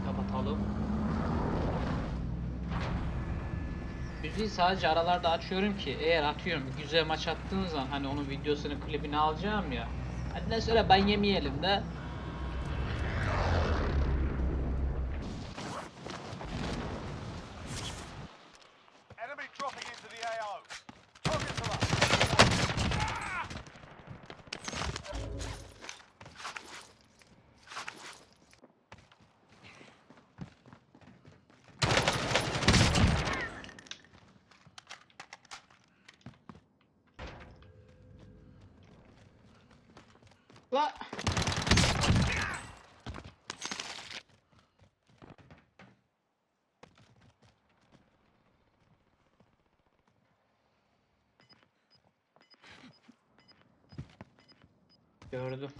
sesi kapatalım. Müziği sadece aralarda açıyorum ki eğer atıyorum güzel maç attığın zaman hani onun videosunu klibini alacağım ya. Hadi ne söyle ben yemeyelim de. La. Gördüm.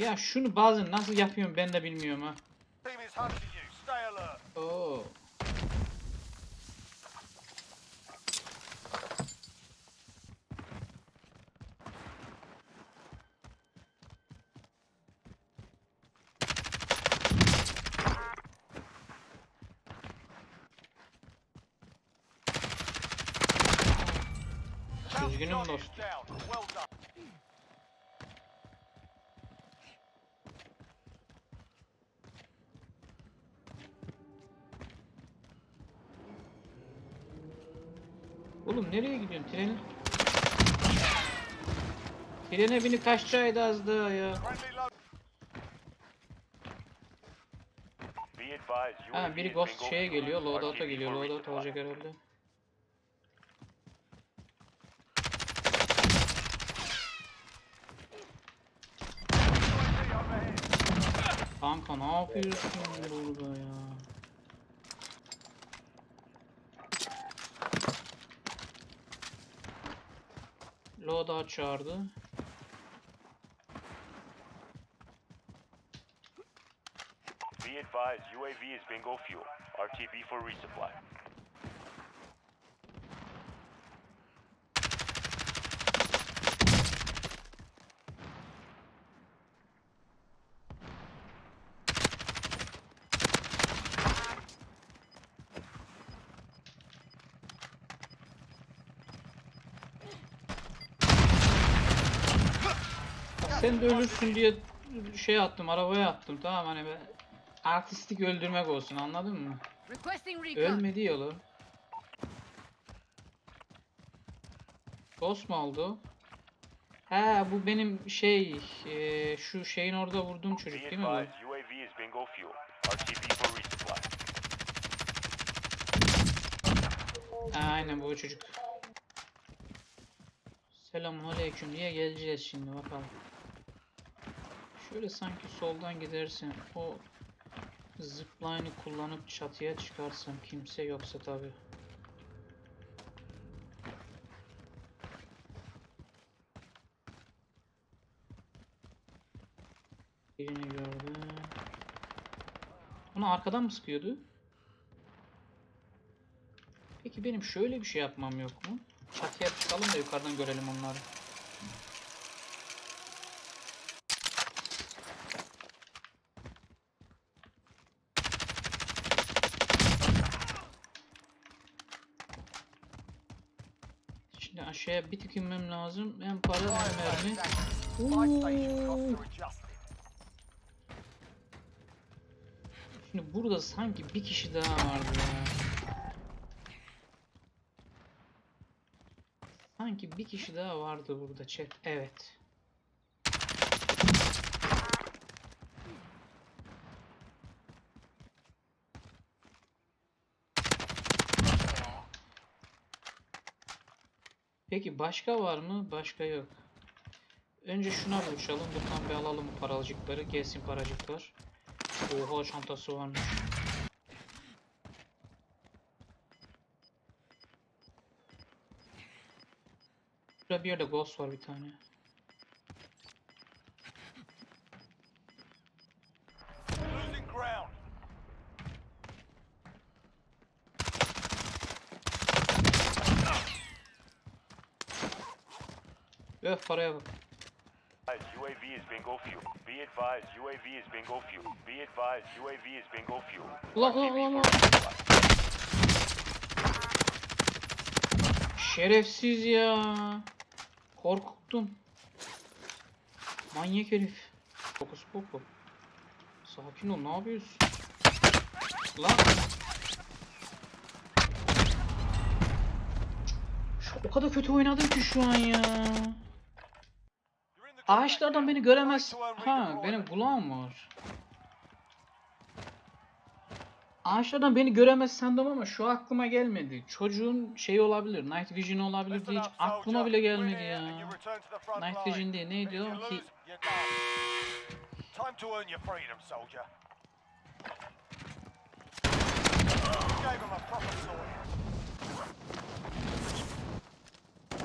Ya şunu bazen nasıl yapıyorum ben de bilmiyorum ha. Oo. Üzgünüm dostum. Oğlum nereye gidiyorsun treni? Trene binip kaçacağıydı az daha ya. Ha biri Ghost şeye geliyor, loadout'a geliyor. Loadout olacak herhalde. Kanka ne yapıyorsun burada ya? Loadout çağırdı. Be advised, UAV is bingo fuel. RTB for resupply. Sen de ölürsün diye şey attım, arabaya attım tamam hani be. Artistik öldürmek olsun anladın mı? Ölmedi ya oğlum. Ghost mu oldu? He bu benim şey eee, şu şeyin orada vurduğum çocuk değil mi bu? advised, UAV is bingo fuel. RTB for resupply. Ha, aynen bu çocuk. Selamun aleyküm diye geleceğiz şimdi bakalım. Şöyle sanki soldan gidersin. O zipline'ı kullanıp çatıya çıkarsam kimse yoksa tabi. Birini gördüm. Bunu arkadan mı sıkıyordu? Peki benim şöyle bir şey yapmam yok mu? Çatıya çıkalım da yukarıdan görelim onları. Şimdi aşağıya bir tık inmem lazım. Hem para hem mermi. Oo. Şimdi burada sanki bir kişi daha vardı ya. Sanki bir kişi daha vardı burada chat. Evet. Peki başka var mı? Başka yok. Önce şuna buluşalım. Buradan bir alalım bu paracıkları. Gelsin paracıklar. Oha çantası varmış. Burada bir yerde ghost var bir tane. Öf paraya bak. UAV is bingo fuel. Be advised, UAV is bingo fuel. Be advised, UAV is bingo fuel. Ulan ulan ulan ulan. Şerefsiz ya. Korkuttum. Manyak herif. Fokus poku. Sakin ol ne yapıyorsun? Lan. O kadar kötü oynadım ki şu an ya. Ağaçlardan beni göremez. Ha benim kulağım var. Ağaçlardan beni göremez sandım ama şu aklıma gelmedi. Çocuğun şeyi olabilir, night vision olabilir diye hiç aklıma bile gelmedi ya. Night vision you o? lose, Ki-.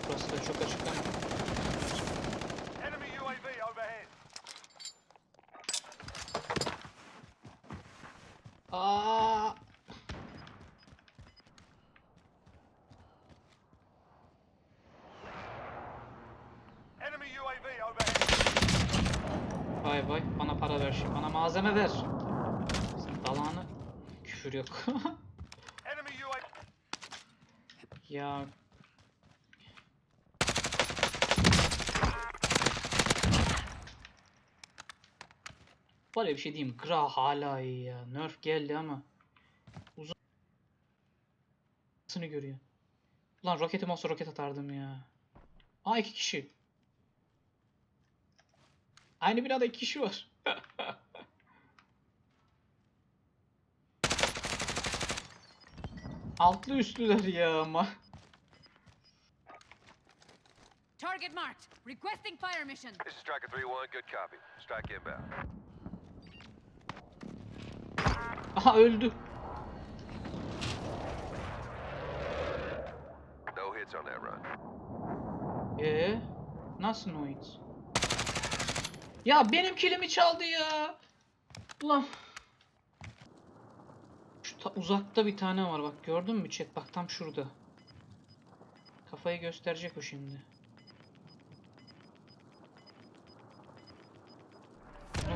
Burası da çok açık ama. Enemy UAV overhead. Aa! Enemy UAV overhead. Vay vay bana para ver şimdi. Bana malzeme ver. Sen dalağını küfür yok. Ya Var ya bir şey diyeyim. Gra hala iyi ya. Nerf geldi ama. Uzun. Nasıl görüyor. Ulan roketim olsa roket atardım ya. Aa iki kişi. Aynı binada iki kişi var. Altlı üstlüler ya ama. Target marked. Requesting fire mission. This is Striker 3-1, good copy. Strike inbound. Aha öldü. No hits on that run. Ee, nasıl no hit? Ya benim kilimi çaldı ya. Ulan. Şu ta- uzakta bir tane var bak gördün mü chat bak tam şurada. Kafayı gösterecek o şimdi.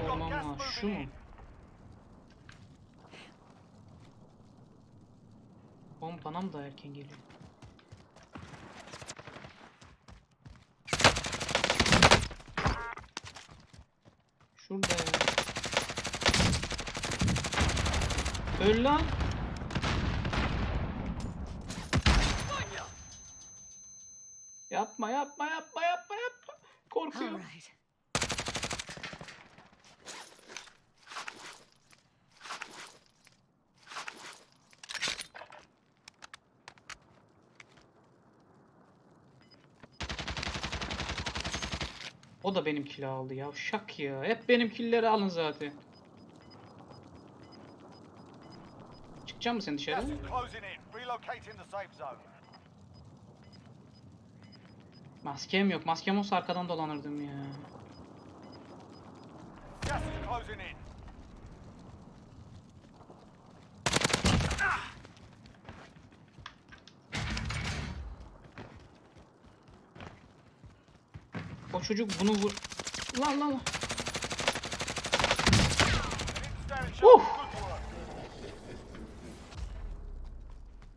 Vurmam lazım? Şu mu? Oğlum bana mı da erken geliyor? Şurada ya. Öl lan. Yapma yapma O da benim kili aldı ya. Şak ya. Hep benim killeri alın zaten. Çıkacak mısın dışarı? Maskem yok. Maskem olsa arkadan dolanırdım ya. O çocuk bunu vur... Lan lan lan. An